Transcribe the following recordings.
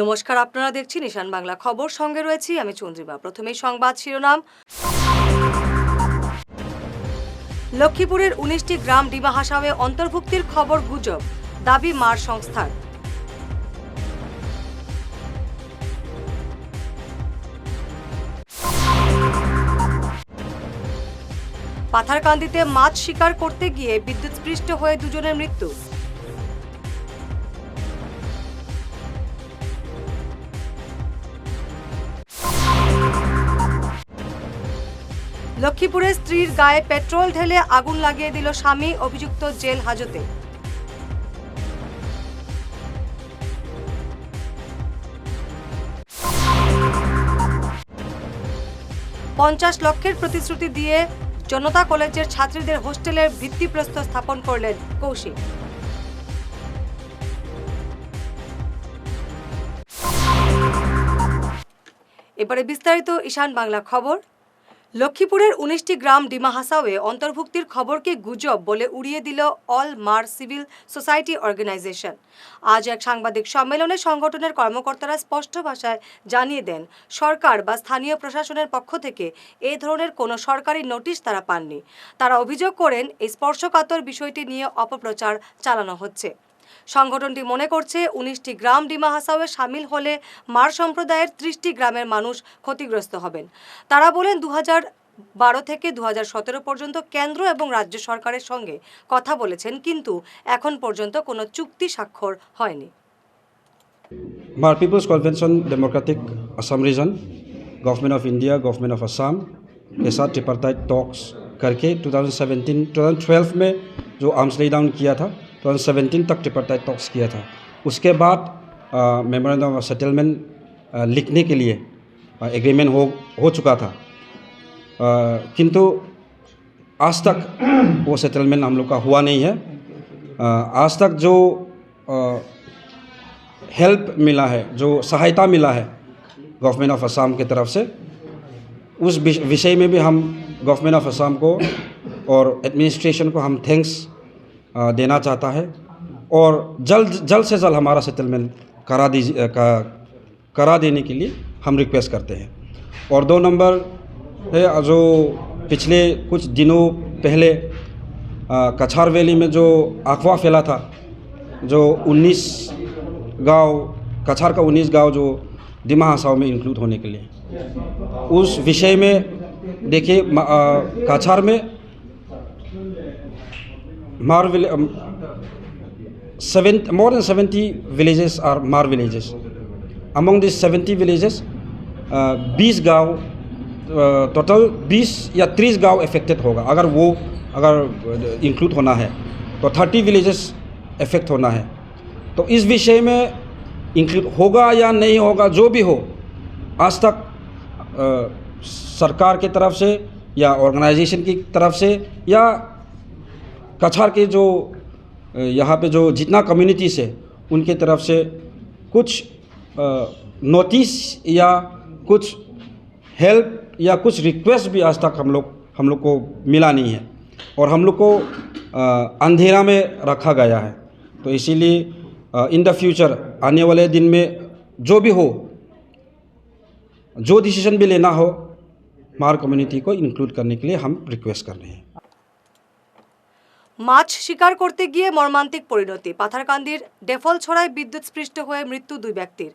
নমস্কার, আপনারা দেখছেন নিশান বাংলা খবর। সঙ্গে রয়েছি আমি চন্দ্রিমা। প্রথমেই সংবাদ শিরোনাম। লক্ষ্মীপুরের উনিশটি গ্রাম ডিমা হাসামে অন্তর্ভুক্তির খবর গুজব, দাবি মার সংস্থার। পাথারকান্দিতে মাছ শিকার করতে গিয়ে বিদ্যুৎস্পৃষ্ট হয়ে দুজনের মৃত্যু। লক্ষ্মীপুরে স্ত্রীর গায়ে পেট্রোল ঢেলে আগুন লাগিয়ে দিল স্বামী, অভিযুক্ত জেল হাজতে। পঞ্চাশ লক্ষের প্রতিশ্রুতি দিয়ে জনতা কলেজের ছাত্রীদের হোস্টেলের ভিত্তিপ্রস্তর স্থাপন করলেন কৌশিক। এবারে বিস্তারিত ঈশান বাংলা খবর। লক্ষ্মীপুরের উনিশটি গ্রাম ডিমা হাসাওয়ে অন্তর্ভুক্তির খবরকে গুজব বলে উড়িয়ে দিল অল মার সিভিল সোসাইটি অর্গানাইজেশন। আজ এক সাংবাদিক সম্মেলনে সংগঠনের কর্মকর্তারা স্পষ্ট ভাষায় জানিয়ে দেন, সরকার বা স্থানীয় প্রশাসনের পক্ষ থেকে এ ধরনের কোনো সরকারি নোটিশ তারা পাননি। তারা অভিযোগ করেন, এই স্পর্শকাতর বিষয়টি নিয়ে অপপ্রচার চালানো হচ্ছে। সংগঠনটি মনে করছে উনিশটি গ্রাম ডিমা হাসাওয়ে সামিল হলে মার সম্প্রদায়ের ত্রিশটি গ্রামের মানুষ ক্ষতিগ্রস্ত হবেন তারা বলেন দু বারো থেকে দু সতেরো পর্যন্ত কেন্দ্র এবং রাজ্য সরকারের সঙ্গে কথা বলেছেন কিন্তু এখন পর্যন্ত কোনো চুক্তি স্বাক্ষর হয়নি Mar People's Convention Democratic Assam Region, Government of India, Government of Assam के साथ ट्रिपार्टाइट टॉक्स करके 2017 2012 में जो आर्म्स ले डाउन किया था 2017 तक ट्रिपार्टाइट टॉक्स किया था। उसके बाद मेमोरेंडम ऑफ़ सेटलमेंट लिखने के लिए एग्रीमेंट हो हो चुका था। किंतु आज तक वो सेटलमेंट हम लोग का हुआ नहीं है। अ, आज तक जो अ, हेल्प मिला है जो सहायता मिला है गवर्नमेंट ऑफ़ असम की तरफ़ से उस विषय में भी हम गवर्नमेंट ऑफ़ असम को और एडमिनिस्ट्रेशन को हम थैंक्स देना चाहता है और जल्द जल्द से जल्द हमारा सेटलमेंट करा दीजिए करा देने के लिए हम रिक्वेस्ट करते हैं। और दो नंबर है जो पिछले कुछ दिनों पहले कछार वैली में जो अफवाह फैला था, जो 19 गाँव, कछार का 19 गाँव जो दिमा हसाव में इंक्लूड होने के लिए, उस विषय में देखिए म- कछार में मार देन सेवेंटी विलेजेस आर मार villages among this seventy villages बीस गाँव टोटल बीस या तीस गाँव अफेक्टेड होगा। अगर वो अगर इंक्लूड होना है तो थर्टी विलेजेस अफेक्ट होना है। तो इस विषय में इंक्लूड होगा या नहीं होगा जो भी हो आज तक अ, सरकार की तरफ़ से या ऑर्गेनाइजेशन की तरफ़ से या कछार के जो यहाँ पे जो जितना कम्युनिटीज़ है, उनके तरफ़ से कुछ नोटिस या कुछ हेल्प या कुछ रिक्वेस्ट भी आज तक हम लोग हम लोग को मिला नहीं है। और हम लोग को अंधेरा में रखा गया है। तो इसीलिए इन द फ्यूचर आने वाले दिन में जो भी हो, जो डिसीज़न भी लेना हो मार कम्युनिटी को इंक्लूड करने के लिए हम रिक्वेस्ट कर रहे हैं। মাছ শিকার করতে গিয়ে মর্মান্তিক পরিণতি। পাথারকান্দির ডেফল ছড়ায় বিদ্যুৎস্পৃষ্ট হয়ে মৃত্যু দুই ব্যক্তির।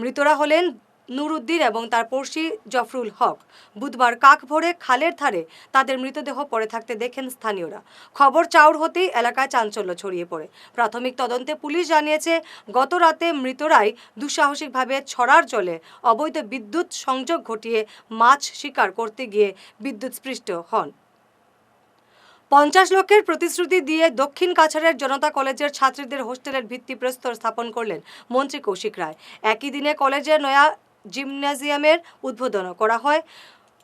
মৃতরা হলেন নুরুদ্দিন এবং তার পড়শি জফরুল হক। বুধবার কাক ভরে খালের ধারে তাদের মৃতদেহ পড়ে থাকতে দেখেন স্থানীয়রা। খবর চাউর হতেই এলাকায় চাঞ্চল্য ছড়িয়ে পড়ে। প্রাথমিক তদন্তে পুলিশ জানিয়েছে, গত রাতে মৃতরাই দুঃসাহসিকভাবে ছড়ার জলে অবৈধ বিদ্যুৎ সংযোগ ঘটিয়ে মাছ শিকার করতে গিয়ে বিদ্যুৎস্পৃষ্ট হন। পঞ্চাশ লক্ষের প্রতিশ্রুতি দিয়ে দক্ষিণ কাছাড়ের জনতা কলেজের ছাত্রীদের হোস্টেলের ভিত্তিপ্রস্তর স্থাপন করলেন মন্ত্রী কৌশিক রায়। একই দিনে কলেজের নয়া জিমনাজিয়ামের উদ্বোধন করা হয়।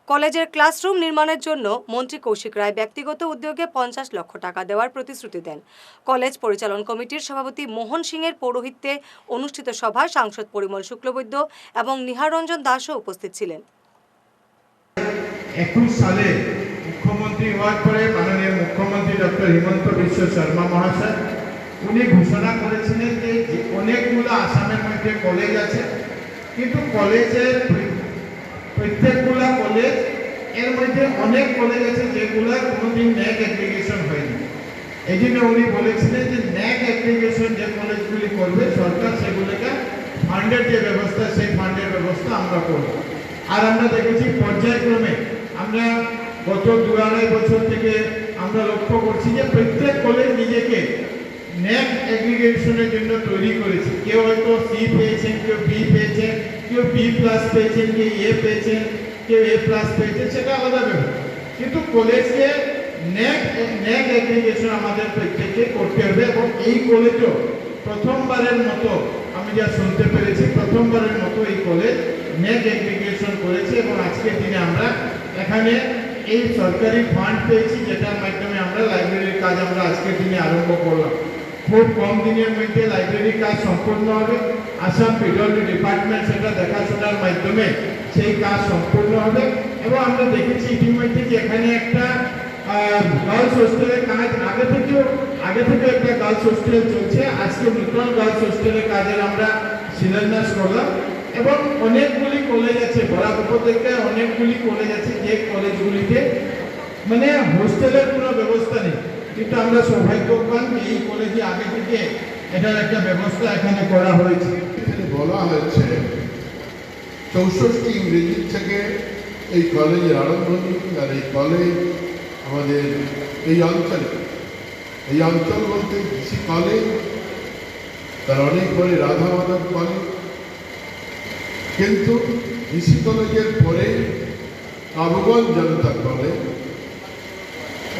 কলেজের ক্লাসরুম নির্মাণের জন্য মন্ত্রী কৌশিক রায় ব্যক্তিগত উদ্যোগে পঞ্চাশ লক্ষ টাকা দেওয়ার প্রতিশ্রুতি দেন। কলেজ পরিচালন কমিটির সভাপতি মোহন সিংয়ের পৌরোহিত্যে অনুষ্ঠিত সভায় সাংসদ পরিমল শুক্লবৈদ্য এবং নিহার রঞ্জন দাসও উপস্থিত ছিলেন। একুশ সালে মুখ্যমন্ত্রী হওয়ার পরে মাননীয় মুখ্যমন্ত্রী ডক্টর হিমন্ত বিশ্ব শর্মা মহাশয়, উনি ঘোষণা করেছিলেন যে অনেকগুলো আসামের মধ্যে কলেজ আছে, কিন্তু কলেজের প্র- প্রত্যেকগুলা কলেজের মধ্যে অনেক কলেজ আছে যেগুলা কোনোদিন ন্যাক অ্যাপ্লিকেশন হয়নি। এই জন্য উনি বলেছিলেন যে ন্যাক অ্যাপ্লিকেশন যে কলেজগুলি করবে, সরকার সেগুলোকে ফান্ডের যে ব্যবস্থা, সেই ফান্ডের ব্যবস্থা আমরা করব। আর আমরা দেখেছি পর্যায়ক্রমে আমরা গত দু আড়াই বছর থেকে আমরা লক্ষ্য করছি যে প্রত্যেক কলেজ নিজেকে ন্যাক অ্যাগ্রিগেশনের জন্য তৈরি করেছে। কেউ হয়তো সি পেয়েছেন, কেউ বি পেয়েছেন, কেউ বি প্লাস পেয়েছেন, কেউ এ পেয়েছেন, কেউ এ প্লাস পেয়েছেন, সেটা আলাদা ব্যাপার। কিন্তু কলেজকে ন্যাক ন্যাক অ্যাগ্রিগেশন আমাদের প্রত্যেককে করতে হবে এবং এই কলেজও প্রথমবারের মতো আমি যা শুনতে পেরেছি, প্রথমবারের মতো এই কলেজ ন্যাক অ্যাগ্রিগেশন করেছে এবং আজকের দিনে আমরা এখানে এই সরকারি ফান্ড পেয়েছি, যেটার মাধ্যমে আমরা লাইব্রেরির কাজ আমরা আজকের দিনে আরম্ভ করলাম। খুব কম দিনের মধ্যে লাইব্রেরির কাজ সম্পূর্ণ হবে। আসাম পিডব্লিউ ডিপার্টমেন্ট সেটা দেখাশোনার মাধ্যমে সেই কাজ সম্পূর্ণ হবে। এবং আমরা দেখেছি ইতিমধ্যে যে এখানে একটা গার্লস হোস্টেলের কাজ আগে থেকেও, আগে থেকে একটা গার্লস হোস্টেল চলছে। আজকে নতুন গার্লস হোস্টেলের কাজের আমরা শিলান্যাস করলাম। এবং অনেকগুলি কলেজ আছে, বরাক উপত্যকায় অনেকগুলি কলেজ আছে, যে কলেজগুলিতে মানে হোস্টেলের কোনো ব্যবস্থা নেই। কিন্তু আমরা সৌভাগ্যবান যে এই কলেজে আগে থেকে এটার একটা ব্যবস্থা এখানে করা হয়েছে। বলা হয়েছে, চৌষট্টি ইংরেজি থেকে এই কলেজের আরম্ভ আর এই কলেজ আমাদের এই অঞ্চলে। এই অঞ্চল বলতে ডিসি কলেজ তার অনেক পরে রাধা মাধব কলেজ কিন্তু ডিসি কলেজের পরে আবগঞ্জ জনতা কলেজ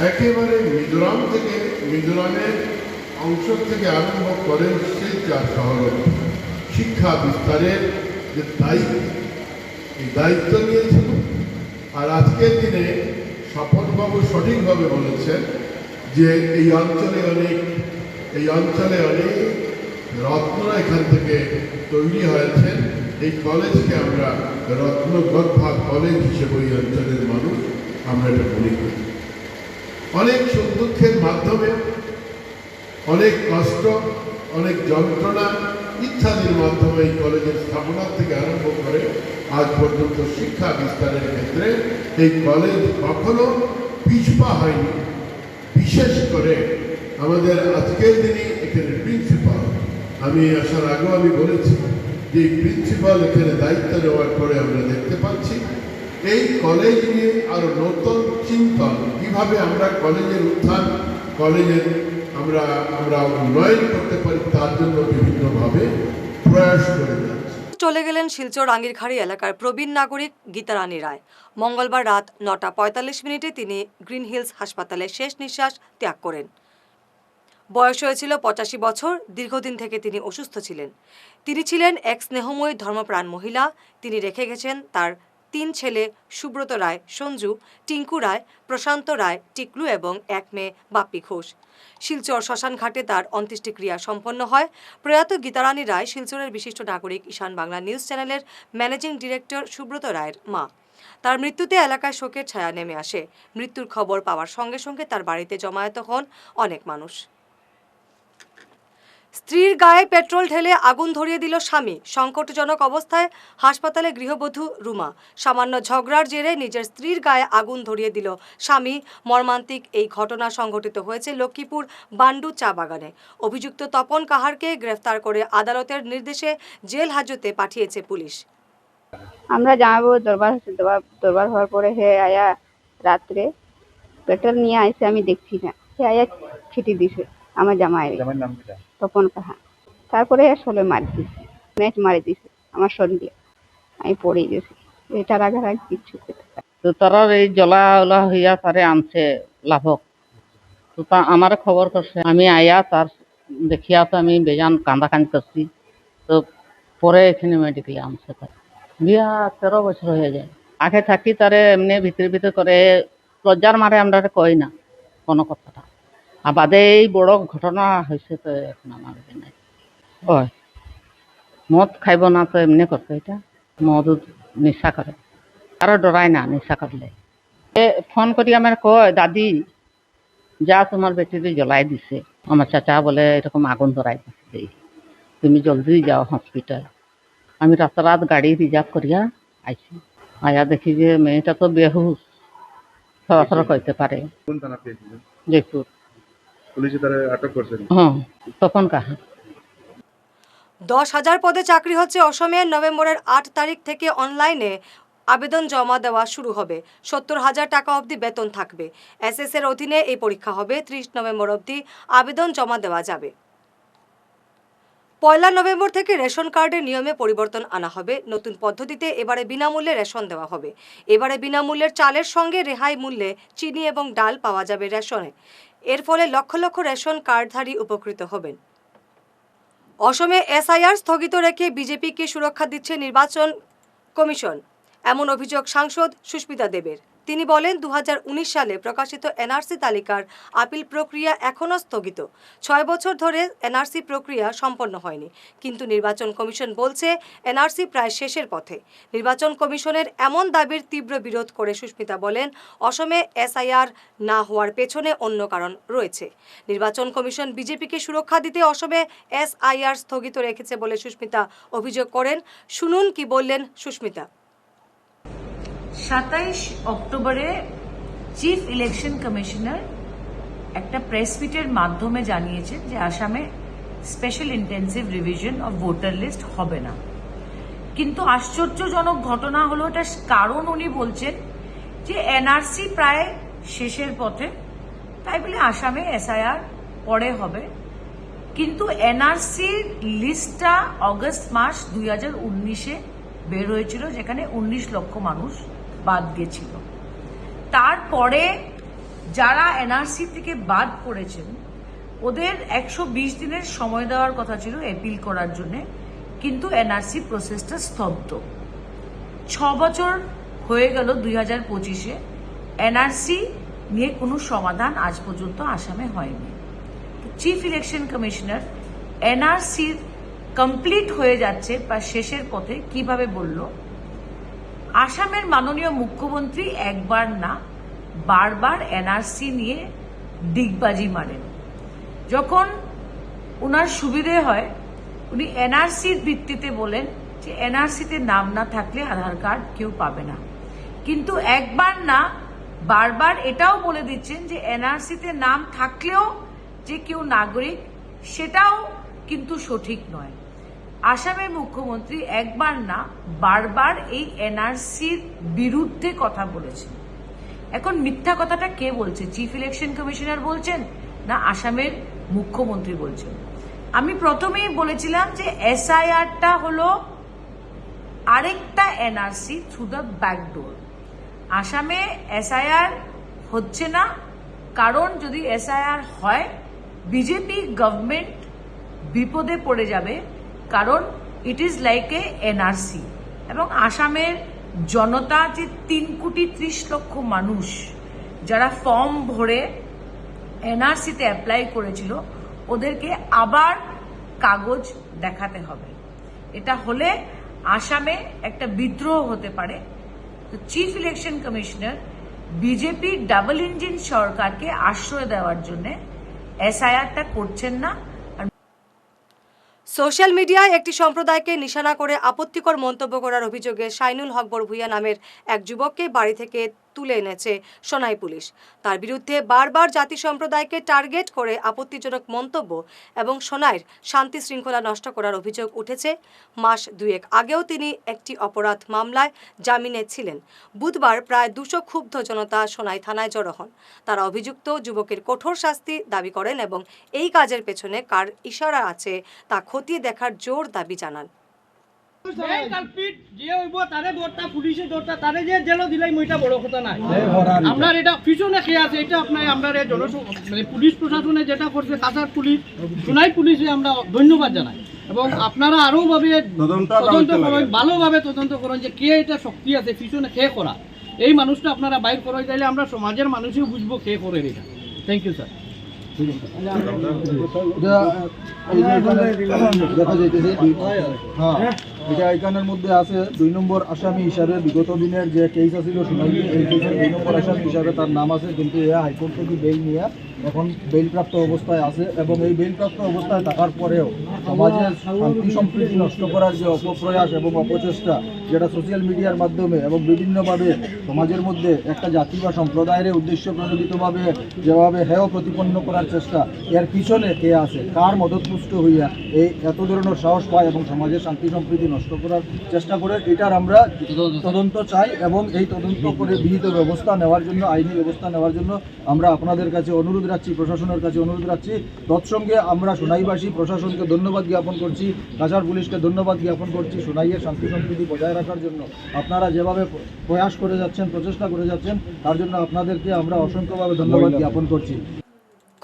একেবারে মিজোরাম থেকে মিজোরামের অংশ থেকে আরম্ভ করে শিলচর শহর শিক্ষা বিস্তারের যে দায়িত্ব, এই দায়িত্ব নিয়েছিল। আর আজকের দিনে সফলবাবু সঠিকভাবে বলেছেন যে এই অঞ্চলে অনেক, এই অঞ্চলে অনেক রত্ন এখান থেকে তৈরি হয়েছে এই কলেজকে আমরা রত্নগর্ভা কলেজ হিসেবে এই অঞ্চলের মানুষ আমরা এটা মনে করি। অনেক সুখ দুঃখের মাধ্যমে, অনেক কষ্ট, অনেক যন্ত্রণা ইত্যাদির মাধ্যমে এই কলেজের স্থাপনা থেকে আরম্ভ করে আজ পর্যন্ত শিক্ষা বিস্তারের ক্ষেত্রে এই কলেজ কখনো পিছপা হয়নি। বিশেষ করে আমাদের আজকের দিনে এখানে প্রিন্সিপাল আমি আসার আগেও আমি বলেছি যে প্রিন্সিপাল এখানে দায়িত্ব নেওয়ার পরে আমরা দেখতে পাচ্ছি, এই কলেজ নিয়ে আরও নতুন চিন্তন। কীভাবে আমরা কলেজের উত্থান কলেজের আমরা আমরা উন্নয়ন করতে পারি, তার জন্য বিভিন্নভাবে প্রয়াস করে চলে গেলেন শিলচর আঙ্গিরখাড়ি এলাকার প্রবীণ নাগরিক গীতারানী রায়। মঙ্গলবার রাত নটা পঁয়তাল্লিশ মিনিটে তিনি গ্রিন হিলস হাসপাতালে শেষ নিঃশ্বাস ত্যাগ করেন। বয়স হয়েছিল পঁচাশি বছর, দীর্ঘদিন থেকে তিনি অসুস্থ ছিলেন। তিনি ছিলেন এক স্নেহময়ী ধর্মপ্রাণ মহিলা। তিনি রেখে গেছেন তার তিন ছেলে সুব্রত রায়, সঞ্জু, টিঙ্কু রায়, প্রশান্ত রায়, টিকলু এবং এক মেয়ে বাপ্পি ঘোষ। শিলচর শ্মশানঘাটে তার অন্ত্যেষ্টিক্রিয়া সম্পন্ন হয়। প্রয়াত গীতারানী রায় শিলচরের বিশিষ্ট নাগরিক, ঈশান বাংলা নিউজ চ্যানেলের ম্যানেজিং ডিরেক্টর সুব্রত রায়ের মা। তার মৃত্যুতে এলাকায় শোকের ছায়া নেমে আসে। মৃত্যুর খবর পাওয়ার সঙ্গে সঙ্গে তার বাড়িতে জমায়েত হন অনেক মানুষ। স্ত্রীর গায়ে পেট্রোল ঢেলে আগুন ধরিয়ে দিল স্বামী। সংকটজনক অবস্থায় হাসপাতালে গৃহবধূ রুমা। সামান্য ঝগড়ার জেরে নিজের স্ত্রীর গায়ে আগুন ধরিয়ে দিল স্বামী। মর্মান্তিক এই ঘটনা সংঘটিত হয়েছে লক্ষ্মীপুর বান্ডু চা বাগানে। অভিযুক্ত তপন কাহারকে গ্রেফতার করে আদালতের নির্দেশে জেল হাজতে পাঠিয়েছে পুলিশ। আমরা জামাইবাবু দরবার দরবার দরবার হওয়ার পরে হে আয়া রাত্রে পেট্রোল নিয়ে আইসে আমি দেখছি না। হে আয়া ছিটি দিছে আমার জামাই। তপন কাহা। তারপরে আসলে মারি দিছে ম্যাচ মারি দিছে আমার শরীরে। আমি পড়ে গেছি। এটার আগে আর কিচ্ছু করতে তো তারা এই জলা ওলা হইয়া তারে আনছে লাভক। তো তা আমার খবর করছে, আমি আয়া তার দেখিয়া তো আমি বেজান কান্দা কান্দি করছি। তো পরে এখানে মেডিকেলে আনছে তার। বিয়া তেরো বছর হয়ে যায়। আগে থাকি তারে এমনি ভিতরে ভিতরে করে, লজ্জার মারে আমরা কই না কোনো কথাটা। আর বাদে এই বড় ঘটনা হয়েছে তো এখন আমার ওই মদ খাইব না তো এমনি করছে এটা? মদ নেশা করে। আরও ডরায় না নেশা করলে। এ ফোন করি আমার কয় দাদি যা তোমার বেটিরে জ্বলাই দিছে। আমার চাচা বলে এরকম আগুন ধরাই দিছে। তুমি জলদি যাও হসপিটাল। আমি রাতারাত গাড়ি রিজার্ভ করিয়া আইছি। আয়া দেখি যে মেয়েটা তো বেহুশ। সরাসরি করতে পারে। কোন জয়পুর। পুলিশে তারা আটক করছেন। হ্যাঁ তখন কাহা? দশ হাজার পদে চাকরি হচ্ছে অসমে নভেম্বরের আট তারিখ থেকে অনলাইনে আবেদন জমা দেওয়া শুরু হবে। সত্তর হাজার টাকা অবধি বেতন থাকবে। এসএস এর অধীনে এই পরীক্ষা হবে। ত্রিশ নভেম্বর অবধি আবেদন জমা দেওয়া যাবে। পয়লা নভেম্বর থেকে রেশন কার্ডের নিয়মে পরিবর্তন আনা হবে। নতুন পদ্ধতিতে এবারে বিনামূল্যে রেশন দেওয়া হবে। এবারে বিনামূল্যের চালের সঙ্গে রেহাই মূল্যে চিনি এবং ডাল পাওয়া যাবে রেশনে। এর ফলে লক্ষ লক্ষ রেশন কার্ডধারী উপকৃত হবেন। অসমে এসআইআর স্থগিত রেখে বিজেপিকে সুরক্ষা দিচ্ছে নির্বাচন কমিশন, এমন অভিযোগ সাংসদ সুস্মিতা দেবের। তিনি বলেন দু হাজার উনিশ সালে প্রকাশিত এনআরসি তালিকার আপিল প্রক্রিয়া এখনও স্থগিত। ছয় বছর ধরে এনআরসি প্রক্রিয়া সম্পন্ন হয়নি। কিন্তু নির্বাচন কমিশন বলছে, এনআরসি প্রায় শেষের পথে। নির্বাচন কমিশনের এমন দাবির তীব্র বিরোধ করে সুস্মিতা বলেন, অসমে এসআইআর না হওয়ার পেছনে অন্য কারণ রয়েছে। নির্বাচন কমিশন বিজেপিকে সুরক্ষা দিতে অসমে এসআইআর স্থগিত রেখেছে বলে সুস্মিতা অভিযোগ করেন। শুনুন কি বললেন সুস্মিতা। সাতাইশ অক্টোবরে চিফ ইলেকশন কমিশনার একটা প্রেস মিটের মাধ্যমে জানিয়েছেন যে আসামে special intensive revision of voter list হবে না। কিন্তু আশ্চর্যজনক ঘটনা হলো এটা কারণ উনি বলছেন যে এনআরসি প্রায় শেষের পথে, তাই বলে আসামে এসআইআর পরে হবে। কিন্তু এনআরসির লিস্টটা অগস্ট মাস দুই হাজার উনিশে বের হয়েছিল, যেখানে উনিশ লক্ষ মানুষ বাদ গেছিল। তারপরে যারা এনআরসি থেকে বাদ পড়েছেন, ওদের একশো বিশ দিনের সময় দেওয়ার কথা ছিল অ্যাপিল করার জন্য, কিন্তু এনআরসি প্রসেসটা স্তব্ধ। ছ বছর হয়ে গেল দুই হাজার পঁচিশে, এনআরসি নিয়ে কোনো সমাধান আজ পর্যন্ত আসামে হয়নি। Chief election commissioner NRC complete হয়ে যাচ্ছে বা শেষের পথে কীভাবে বলল আসামের মাননীয় মুখ্যমন্ত্রী একবার না, বারবার এনআরসি নিয়ে ডিগবাজি মারেন। যখন ওনার সুবিধে হয়, উনি এনআরসির ভিত্তিতে বলেন যে এনআরসিতে নাম না থাকলে আধার কার্ড কেউ পাবে না। কিন্তু একবার না, বারবার এটাও বলে দিচ্ছেন যে এনআরসিতে নাম থাকলেও যে কেউ নাগরিক, সেটাও কিন্তু সঠিক নয়। আসামের মুখ্যমন্ত্রী একবার না, বারবার এই এনআরসির বিরুদ্ধে কথা বলেছেন। এখন মিথ্যা কথাটা কে বলছে? চিফ ইলেকশন কমিশনার বলছেন না আসামের মুখ্যমন্ত্রী বলছেন? আমি প্রথমেই বলেছিলাম যে এসআইআরটা হলো আরেকটা এনআরসি থ্রু দ্য ব্যাকডোর আসামে এসআইআর হচ্ছে না, কারণ যদি এসআইআর হয়, বিজেপি গভর্নমেন্ট বিপদে পড়ে যাবে। কারণ it is like a NRC এবং আসামের জনতা যে তিন কোটি ত্রিশ লক্ষ মানুষ যারা ফর্ম ভরে এনআরসিতে অ্যাপ্লাই করেছিল, ওদেরকে আবার কাগজ দেখাতে হবে। এটা হলে আসামে একটা বিদ্রোহ হতে পারে। তো chief election commissioner BJP double engine সরকারকে আশ্রয় দেওয়ার জন্য এসআইআরটা করছেন না। সোশ্যাল মিডিয়ায় একটি সম্প্রদায়কে নিশানা করে আপত্তিকর মন্তব্য করার অভিযোগে সাইনুল হকবর বড়ভুইয়া নামের এক যুবককে বাড়ি থেকে তুলে এনেছে সোনাই পুলিশ। তার বিরুদ্ধে বারবার জাতি সম্প্রদায়কে টার্গেট করে আপত্তিজনক মন্তব্য এবং সোনাইয়ের শান্তি শৃঙ্খলা নষ্ট করার অভিযোগ উঠেছে। মাস দুয়েক আগেও তিনি একটি অপরাধ মামলায় জামিনে ছিলেন। বুধবার প্রায় দুশো ক্ষুব্ধ জনতা সোনাই থানায় জড়ো হন। তারা অভিযুক্ত যুবকের কঠোর শাস্তি দাবি করেন এবং এই কাজের পেছনে কার ইশারা আছে তা খতিয়ে দেখার জোর দাবি জানান। আপনার এটা পিছনে খেয়ে আছে এটা আপনার আমরা জন মানে পুলিশ প্রশাসনে যেটা করছে পুলিশ সোনাই পুলিশে আমরা ধন্যবাদ জানাই এবং আপনারা আরও ভাবে তদন্ত করেন ভালোভাবে তদন্ত করেন যে কে এটা শক্তি আছে পিছনে কে করা এই মানুষটা আপনারা বাইর করে দিলে আমরা সমাজের মানুষই বুঝব কে করে এটা থ্যাংক ইউ স্যার দেখা যাইতেছে হ্যাঁ এটা এখানের মধ্যে আছে দুই নম্বর আসামি হিসাবে বিগত দিনের যে কেস আছিল শুনানি এই কেসের দুই নম্বর আসামি হিসাবে তার নাম আছে, কিন্তু এয়া হাইকোর্ট থেকে বেল নিয়ে এখন বেলপ্রাপ্ত অবস্থায় আছে এবং এই বেলপ্রাপ্ত অবস্থায় থাকার পরেও সমাজের শান্তি সম্প্রীতি নষ্ট করার যে অপপ্রয়াস এবং অপচেষ্টা, যেটা সোশ্যাল মিডিয়ার মাধ্যমে এবং বিভিন্নভাবে সমাজের মধ্যে একটা জাতি বা সম্প্রদায়ের উদ্দেশ্য প্রণোদিতভাবে যেভাবে হেয় প্রতিপন্ন করার চেষ্টা, এর পিছনে কে আছে? কার মদতপুষ্ট হইয়া এই এত ধরনের সাহস পায় এবং সমাজের শান্তি সম্প্রীতি নষ্ট করার চেষ্টা করে? এটার আমরা তদন্ত চাই এবং এই তদন্ত করে বিহিত ব্যবস্থা নেওয়ার জন্য, আইনি ব্যবস্থা নেওয়ার জন্য আমরা আপনাদের কাছে অনুরোধ রাখছি প্রশাসনের কাছে অনুরোধ রাখছি। তৎসঙ্গে আমরা সোনাইবাসী প্রশাসনকে ধন্যবাদ জ্ঞাপন করছি কাছাড় পুলিশকে ধন্যবাদ জ্ঞাপন করছি সোনাইয়ের শান্তি সম্প্রীতি বজায় রাখার জন্য। আপনারা যেভাবে প্রয়াস করে যাচ্ছেন প্রচেষ্টা করে যাচ্ছেন তার জন্য আপনাদেরকে আমরা অসংখ্যভাবে ধন্যবাদ। জ্ঞাপন করছি।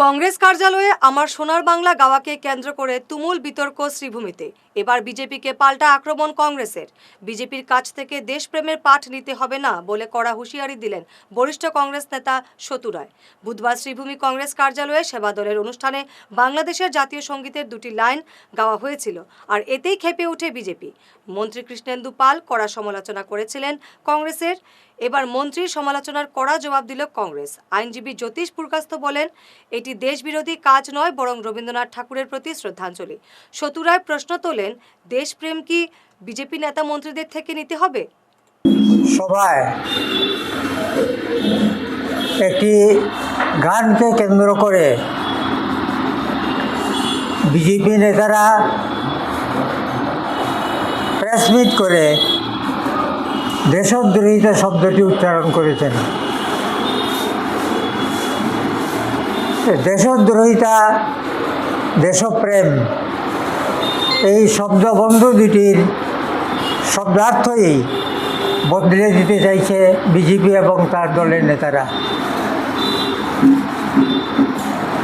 কংগ্রেস কার্যালয়ে আমার সোনার বাংলা গাওয়াকে কেন্দ্র করে তুমুল বিতর্ক শ্রীভূমিতে। এবার বিজেপিকে পাল্টা আক্রমণ কংগ্রেসের। বিজেপির কাছ থেকে দেশপ্রেমের পাঠ নিতে হবে না বলে কড়া হুঁশিয়ারি দিলেন বরিষ্ঠ কংগ্রেস নেতা সতু রায়। বুধবার শ্রীভূমি কংগ্রেস কার্যালয়ে সেবা দলের অনুষ্ঠানে বাংলাদেশের জাতীয় সঙ্গীতের দুটি লাইন গাওয়া হয়েছিল আর এতেই খেপে ওঠে বিজেপি। মন্ত্রী কৃষ্ণেন্দু পাল কড়া সমালোচনা করেছিলেন কংগ্রেসের এবার মন্ত্রীর সমালোচনার কড়া জবাব দিল কংগ্রেস। আইনজীবী জ্যোতিষ পুরকাস্ত বলেন, এটি দেশবিরোধী কাজ নয়, বরং রবীন্দ্রনাথ ঠাকুরের প্রতি শ্রদ্ধাঞ্জলি। সতুরায় প্রশ্ন তোলেন, দেশপ্রেম কি বিজেপি নেতা মন্ত্রীদের থেকে নিতে হবে? সভায় একটি গানকে কেন্দ্র করে বিজেপি নেতারা প্রেস মিট করে দেশদ্রোহিতা শব্দটি উচ্চারণ করেছেন। দেশদ্রোহিতা দেশপ্রেম। এই শব্দবন্ধ দুটির শব্দার্থই বদলে দিতে চাইছে বিজেপি এবং তার দলের নেতারা।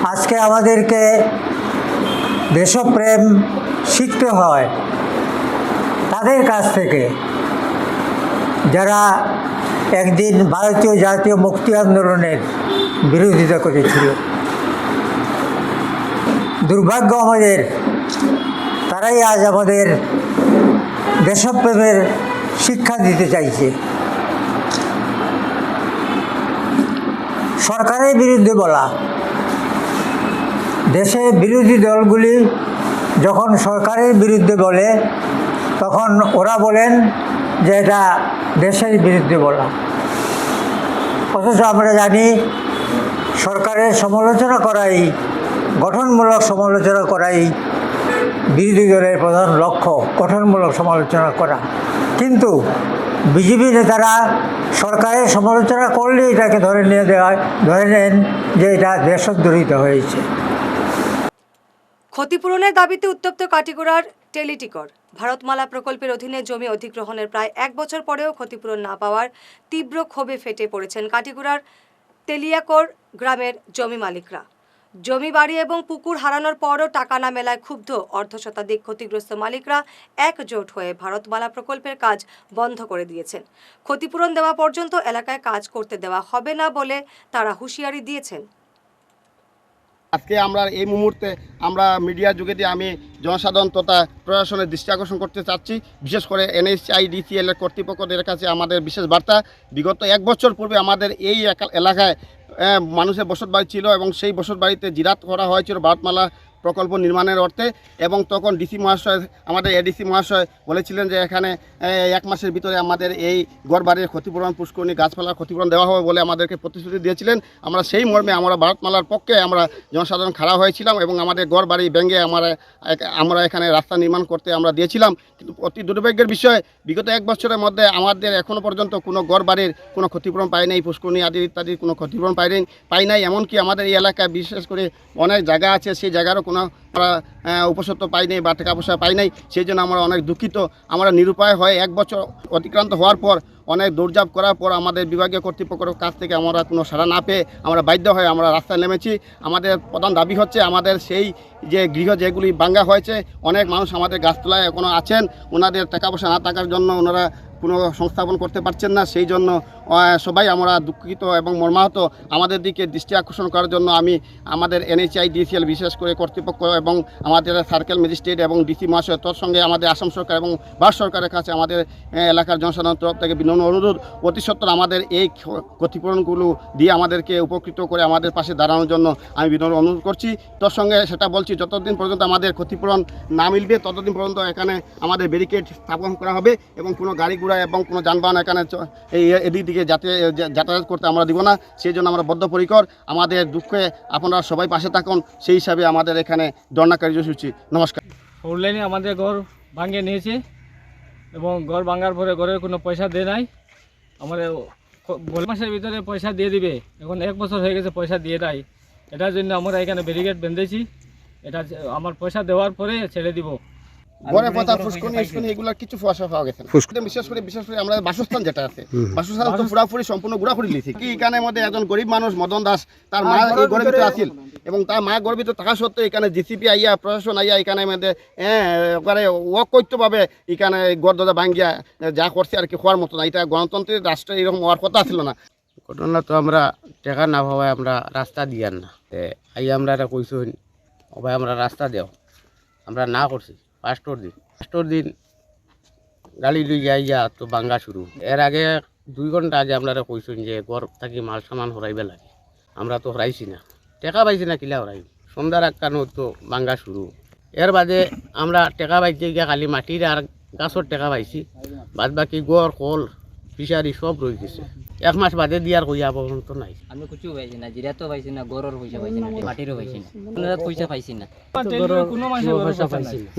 আজকে আমাদেরকে দেশপ্রেম শিখতে হয় তাদের কাছ থেকে। যারা একদিন ভারতীয় জাতীয় মুক্তি আন্দোলনের বিরোধিতা করেছিল। দুর্ভাগ্য আমাদের, তারাই আজ আমাদের দেশপ্রেমের শিক্ষা দিতে চাইছে। সরকারের বিরুদ্ধে বলা দেশে বিরোধী দলগুলি যখন সরকারের বিরুদ্ধে বলে, তখন ওরা বলেন যে এটা দেশের বিরুদ্ধে বলা। অথচ আমরা জানি, সরকারের সমালোচনা করাই, গঠনমূলক সমালোচনা করাই বিরোধী দলের প্রধান লক্ষ্য, গঠনমূলক সমালোচনা করা। কিন্তু বিজেপি নেতারা সরকারের সমালোচনা করলে এটাকে ধরে নিয়ে দেওয়া, ধরে নেন যে এটা দেশদ্রোহিত হয়েছে। ক্ষতিপূরণের দাবিতে উত্তপ্ত কাটিগড়ার টেলিটিকর। ভারতমালা প্রকল্পের অধীনে জমি অধিগ্রহণের প্রায় এক বছর পরেও ক্ষতিপূরণ না পাওয়ার তীব্র ক্ষোভে ফেটে পড়েছেন কাটিগড়ার তেলিয়াকর গ্রামের জমি মালিকরা। জমি বাড়ি এবং পুকুর হারানোর পরও টাকা না মেলায় ক্ষুব্ধ অর্ধশতাধিক ক্ষতিগ্রস্ত মালিকরা একজোট হয়ে ভারতমালা প্রকল্পের কাজ বন্ধ করে দিয়েছেন। ক্ষতিপূরণ দেওয়া পর্যন্ত এলাকায় কাজ করতে দেওয়া হবে না বলে তারা হুঁশিয়ারি দিয়েছেন। আজকে আমরা এই মুহূর্তে আমরা মিডিয়ার যুগে দিয়ে আমি জনসাধারণ তথা প্রশাসনের দৃষ্টি আকর্ষণ করতে চাচ্ছি। বিশেষ করে এনএসআই ডিসিএল এর কর্তৃপক্ষদের কাছে আমাদের বিশেষ বার্তা। বিগত এক বছর পূর্বে আমাদের এই এলাকায় মানুষের বসত বাড়ি ছিল এবং সেই বসত বাড়িতে জিরাত করা হয়েছিল ভারতমালা প্রকল্প নির্মাণের অর্থে এবং তখন ডিসি মহাশয়, আমাদের এডিসি মহাশয় বলেছিলেন যে এখানে এক মাসের ভিতরে আমাদের এই গড়বাড়ির ক্ষতিপূরণ, পুষ্করণী গাছপালার ক্ষতিপূরণ দেওয়া হবে বলে আমাদেরকে প্রতিশ্রুতি দিয়েছিলেন। আমরা সেই মর্মে আমরা ভারতমালার পক্ষে আমরা জনসাধারণ খাড়া হয়েছিলাম এবং আমাদের গড়বাড়ি ব্যাঙ্গে আমরা আমরা এখানে রাস্তা নির্মাণ করতে আমরা দিয়েছিলাম। কিন্তু অতি দুর্ভাগ্যের বিষয়, বিগত এক বছরের মধ্যে আমাদের এখনও পর্যন্ত কোনো গড়বাড়ির কোনো ক্ষতিপূরণ পাই নাই, পুষ্করণী আদি ইত্যাদির কোনো ক্ষতিপূরণ পাই নাই পাই নাই। এমনকি আমাদের এই এলাকায় বিশেষ করে অনেক জায়গা আছে, সেই জায়গারও কোনো আহ, উপসত্ব পাই নাই বা টাকা পয়সা পাই নাই সেই জন্য আমরা অনেক দুঃখিত। আমরা নিরুপায় হয়ে এক বছর অতিক্রান্ত হওয়ার পর অনেক দৌড়ঝাঁপ করার পর আমাদের বিভাগীয় কর্তৃপক্ষের কাছ থেকে আমরা কোনো সাড়া না পেয়ে আমরা বাধ্য হয়ে আমরা রাস্তায় নেমেছি। আমাদের প্রধান দাবি হচ্ছে আমাদের সেই যে গৃহ যেগুলি ভাঙ্গা হয়েছে অনেক মানুষ আমাদের গাছতলায় এখনও আছেন। ওনাদের টাকা পয়সা না থাকার জন্য ওনারা কোনো সংস্থাপন করতে পারছেন না, সেই জন্য সবাই আমরা দুঃখিত এবং মর্মাহত। আমাদের দিকে দৃষ্টি আকর্ষণ করার জন্য আমি আমাদের এনএইচআই ডিসিএল বিশেষ করে কর্তৃপক্ষ এবং আমাদের সার্কেল ম্যাজিস্ট্রেট এবং ডিসি মহাশয় তোর সঙ্গে আমাদের আসাম সরকার এবং ভারত সরকারের কাছে আমাদের এলাকার জনসাধারণ তরফ থেকে বিনম্র অনুরোধ। অতি সত্বর আমাদের এই ক্ষতিপূরণগুলো দিয়ে আমাদেরকে উপকৃত করে আমাদের পাশে দাঁড়ানোর জন্য আমি বিনম্র অনুরোধ করছি। তোর সঙ্গে সেটা বলছি, যতদিন পর্যন্ত আমাদের ক্ষতিপূরণ না মিলবে, ততদিন পর্যন্ত এখানে আমাদের ব্যারিকেড স্থাপন করা হবে এবং কোনো গাড়ি ঘোড়া এবং কোনো যানবাহন এখানে এদিক দিকে যাতে যাতায়াত করতে আমরা দিব না, সেই জন্য আমরা বদ্ধপরিকর। আমাদের দুঃখে আপনারা সবাই পাশে থাকুন, সেই হিসাবে আমাদের এখানে ধর্ণা কার্যসূচি। নমস্কার। অনলাইনে আমাদের ঘর ভাঙিয়ে নিয়েছে এবং ঘর ভাঙার পরে ঘরের কোনো পয়সা দেয় নাই। আমাদের বলে মাসের ভিতরে পয়সা দিয়ে দিবে। এখন এক বছর হয়ে গেছে পয়সা দিয়ে নাই। এটার জন্য আমরা এখানে ব্যারিকেড বেঁধেছি। এটা আমার পয়সা দেওয়ার পরে ছেড়ে দিব। ঘরে পাতা ফুসকুনি ফুসকুনি এগুলো কিছু পাওয়া গেছে না। বিশেষ করে বিশেষ করে আমরা বাসস্থান যেটা আছে বাসস্থান তো পুরাপুরি সম্পূর্ণ গুড়াপুরি লিখি কি এখানে মধ্যে একজন গরিব মানুষ মদন দাস তার মা এই আছিল এবং তার মা গর্বিত থাকা সত্ত্বেও এখানে জিসিপি আইয়া প্রশাসন আইয়া এখানে মধ্যে একবারে অকৈত্যভাবে এখানে ভাঙ্গিয়া যা করছে আর কি হওয়ার মতো না। এটা গণতন্ত্রের রাষ্ট্রে এরকম হওয়ার কথা ছিল না। ঘটনা তো আমরা টেকা না ভাবায় আমরা রাস্তা দিয়ার না। তে আই আমরা এটা কইসুন ও ভাই আমরা রাস্তা দেও। আমরা না করছি। পাঁচটোর দিন। পাঁচটোর দিন গাড়ি লই যাই যা তো বাঙ্গা শুরু। এর আগে দুই ঘণ্টা আগে আমরা কইসুন যে ঘর থাকি মাল সামান হরাইবে লাগে। আমরা তো হরাইছি না। টেকা পাইছি না কিলা হরাই সন্ধ্যার একখানো তো বাঙ্গা শুরু। এর বাদে আমরা টেকা পাইতে গিয়া খালি মাটির আর গাছর টেকা পাইছি। বাদ বাকি গড় কল ফিশারি সব রয়ে গেছে। এক মাস বাদে দিয়ার কইয়া পর্যন্ত নাই। আমি কিছু পাইছি না জিরাতো পাইছি না গরুর পয়সা পাইছি না মাটিরও পাইছি না। পয়সা পাইছি না। কোনো পয়সা পাইছি না।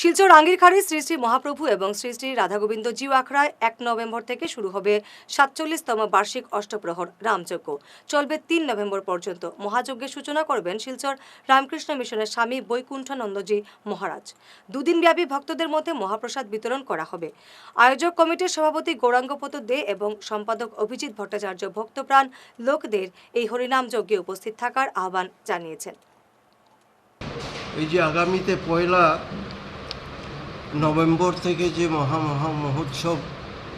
শিলচর আঙ্গিরখাড়ি শ্রী শ্রী মহাপ্রভু এবং শ্রী শ্রী রাধাগোবিন্দ জিউ আখড়ায় এক নভেম্বর থেকে শুরু হবে সাতচল্লিশতম বার্ষিক অষ্টপ্রহর রামযজ্ঞ। চলবে তিন নভেম্বর পর্যন্ত। মহাযজ্ঞের সূচনা করবেন শিলচর রামকৃষ্ণ মিশনের স্বামী বৈকুণ্ঠানন্দজি মহারাজ। দুদিনব্যাপী ভক্তদের মধ্যে মহাপ্রসাদ বিতরণ করা হবে। আয়োজক কমিটির সভাপতি গৌরাঙ্গপত দে এবং সম্পাদক অভিজিৎ ভট্টাচার্য ভক্তপ্রাণ লোকদের এই হরিনাম যজ্ঞে উপস্থিত থাকার আহ্বান জানিয়েছেন। এই যে আগামীতে পয়লা নভেম্বর থেকে যে মহা মহা মহোৎসব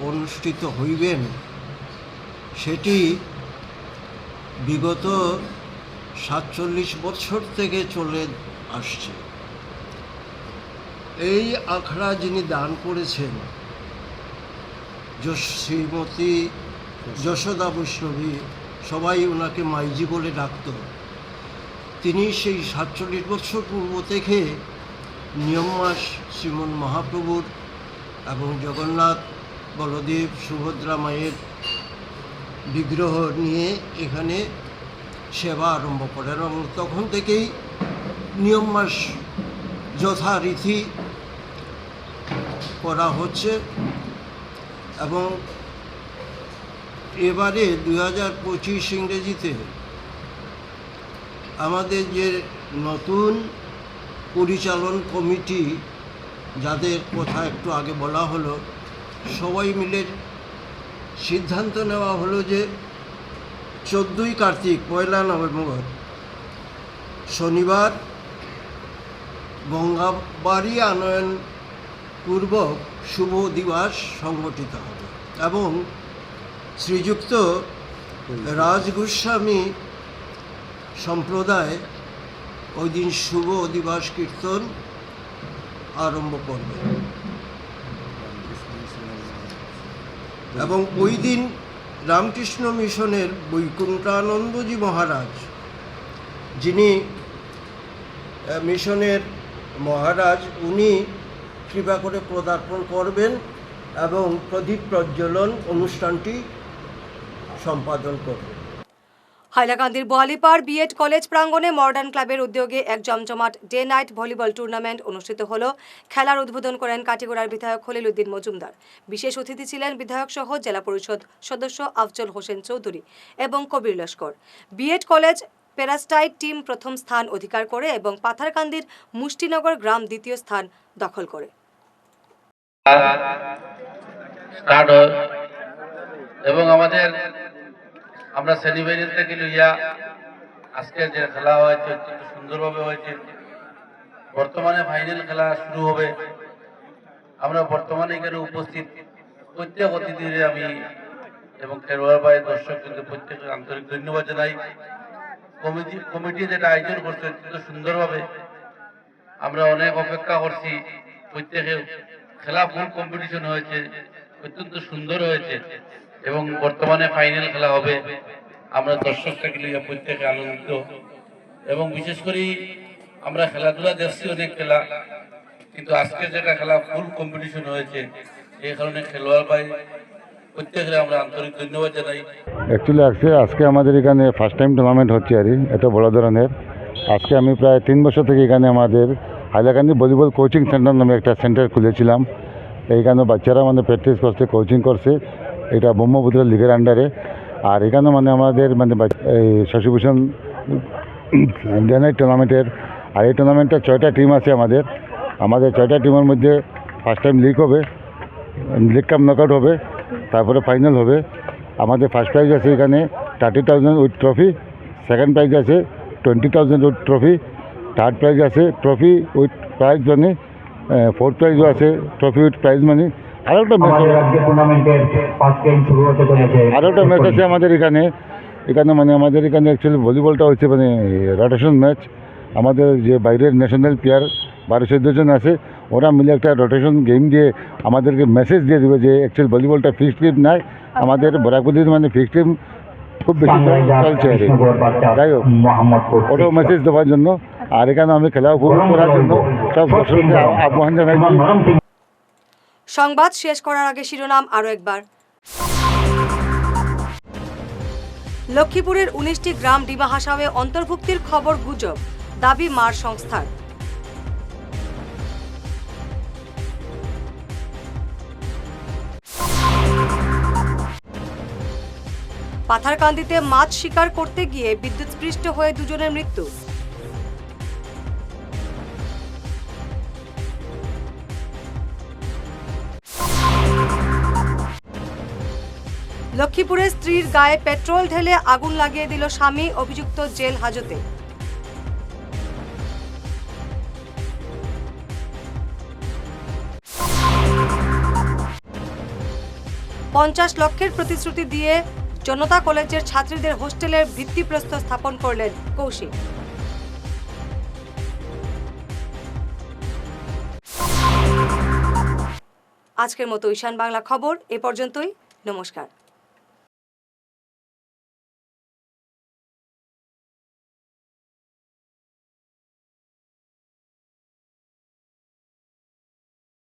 অনুষ্ঠিত হইবেন, সেটি বিগত সাতচল্লিশ বছর থেকে চলে আসছে। এই আখড়া যিনি দান করেছেন শ্রীমতী যশোদা বৈষ্ণবী, সবাই ওনাকে মাইজি বলে ডাকত। তিনি সেই সাতচল্লিশ বছর পূর্ব থেকে নিয়ম মাস শ্রীমন মহাপ্রভুর এবং জগন্নাথ বলদেব সুভদ্রা মায়ের বিগ্রহ নিয়ে এখানে সেবা আরম্ভ করেন এবং তখন থেকেই নিয়ম মাস যথারীতি করা হচ্ছে এবং এবারে দু হাজার পঁচিশ ইংরেজিতে আমাদের যে নতুন পরিচালন কমিটি, যাদের কথা একটু আগে বলা হলো, সবাই মিলে সিদ্ধান্ত নেওয়া হলো যে চোদ্দোই কার্তিক, পয়লা নভেম্বর, শনিবার গঙ্গাবাড়ি আনয়ন পূর্বক শুভ দিবস সংগঠিত হবে এবং শ্রীযুক্ত রাজগোস্বামী সম্প্রদায় ওই দিন শুভ দিবস কীর্তন আরম্ভ করবে। এবং ওই দিন রামকৃষ্ণ মিশনের বৈকুণ্ঠানন্দজি মহারাজ, যিনি মিশনের মহারাজ, উনি কৃপা করে পদার্পণ করবেন এবং প্রদীপ প্রজ্বলন অনুষ্ঠানটি সম্পাদন করবেন। হাইলাকান্দির বোয়ালিপাড় বিএড কলেজ প্রাঙ্গণে মডার্ন ক্লাবের উদ্যোগে এক জমজমাট ডে নাইট ভলিবল টুর্নামেন্ট অনুষ্ঠিত হল। খেলার উদ্বোধন করেন কাটিগড়ার বিধায়ক খলিল উদ্দিন মজুমদার। বিশেষ অতিথি ছিলেন বিধায়ক সহ জেলা পরিষদ সদস্য আফজল হোসেন চৌধুরী এবং কবির লস্কর। বিএড কলেজ প্যারাস্টাইট টিম প্রথম স্থান অধিকার করে এবং পাথারকান্দির মুষ্টিনগর গ্রাম দ্বিতীয় স্থান দখল করে। এবং আমাদের আমরা সেলিব্রেশন থেকে লইয়া আজকে যে খেলা হয়েছে অত্যন্ত সুন্দরভাবে হয়েছে। বর্তমানে ফাইনাল খেলা শুরু হবে। আমরা বর্তমানে এখানে উপস্থিত প্রত্যেক অতিথির আমি এবং খেলোয়াড় ভাই দর্শক কিন্তু প্রত্যেকের আন্তরিক ধন্যবাদ জানাই। কমিটি কমিটি যেটা আয়োজন করছে অত্যন্ত সুন্দরভাবে আমরা অনেক অপেক্ষা করছি। প্রত্যেকে খেলা ফুল কম্পিটিশন হয়েছে, অত্যন্ত সুন্দর হয়েছে। এবং বর্তমানে ফাইনাল খেলা হবে। আমরা দর্শক থাকলে প্রত্যেকে আনন্দিত। এবং বিশেষ করে আমরা খেলাধুলা দেখছি অনেক খেলা, কিন্তু আজকে যেটা খেলা ফুল কম্পিটিশন হয়েছে এই কারণে খেলোয়াড় জানাই। অ্যাকচুয়ালি আজকে আজকে আমাদের এখানে ফার্স্ট টাইম টুর্নামেন্ট হচ্ছে আর এত বড় ধরনের। আজকে আমি প্রায় তিন বছর থেকে এখানে আমাদের হাইলাকান্দি ভলিবল কোচিং সেন্টার নামে একটা সেন্টার খুলেছিলাম। এইখানে বাচ্চারা মানে প্র্যাকটিস করছে কোচিং করছে। এটা ব্রহ্মপুত্র লিগের আন্ডারে আর এখানে মানে আমাদের মানে এই শশীভূষণ ইন্ডিয়ান টুর্নামেন্টের আর এই টুর্নামেন্টটা ছয়টা টিম আছে আমাদের। আমাদের ছয়টা টিমের মধ্যে ফার্স্ট টাইম লিগ হবে। লিগ কাপ নকআউট হবে। তারপরে ফাইনাল হবে। আমাদের ফার্স্ট প্রাইজ আছে এখানে thirty thousand with trophy second prize আছে twenty thousand with trophy third prize আছে ট্রফি উইথ প্রাইজ মানে ফোর্থ প্রাইজও আছে ট্রফি উইথ প্রাইজ মানি আরও একটা ম্যাচ আরও একটা ম্যাচ আছে আমাদের এখানে এখানে মানে আমাদের এখানে অ্যাকচুয়ালি ভলিবলটা হচ্ছে মানে রোটেশন ম্যাচ আমাদের যে বাইরের ন্যাশনাল প্লেয়ার বারো চোদ্দ জন আছে ওরা মিলে একটা রোটেশন গেম দিয়ে আমাদেরকে মেসেজ দিয়ে দেবে যে অ্যাকচুয়াল ভলিবলটা ফিক্সড টিম নাই আমাদের বরাকুদির মানে ফিক্সড টিম খুব বেশি চলছে আর। যাই হোক ওটাও মেসেজ দেওয়ার জন্য। আর এখানে আমি খেলা উপভোগ করার জন্য। সব দর্শককে আহ্বান জানাইছি সংবাদ শেষ করার আগে শিরোনাম আরও একবার। লক্ষ্মীপুরের উনিশটি গ্রাম ডিমা হাসাওয়ে অন্তর্ভুক্তির খবর গুজব, দাবি মার সংস্থার। পাথারকান্দিতে মাছ শিকার করতে গিয়ে বিদ্যুৎস্পৃষ্ট হয়ে দুজনের মৃত্যু। লক্ষ্মীপুরে স্ত্রীর গায়ে পেট্রোল ঢেলে আগুন লাগিয়ে দিল স্বামী, অভিযুক্ত জেল হাজতে। পঞ্চাশ লক্ষের প্রতিশ্রুতি দিয়ে জনতা কলেজের ছাত্রীদের হোস্টেলের ভিত্তিপ্রস্তর স্থাপন করলেন কৌশিক। আজকের মতো ঈশান বাংলা খবর, এ পর্যন্তই, নমস্কার।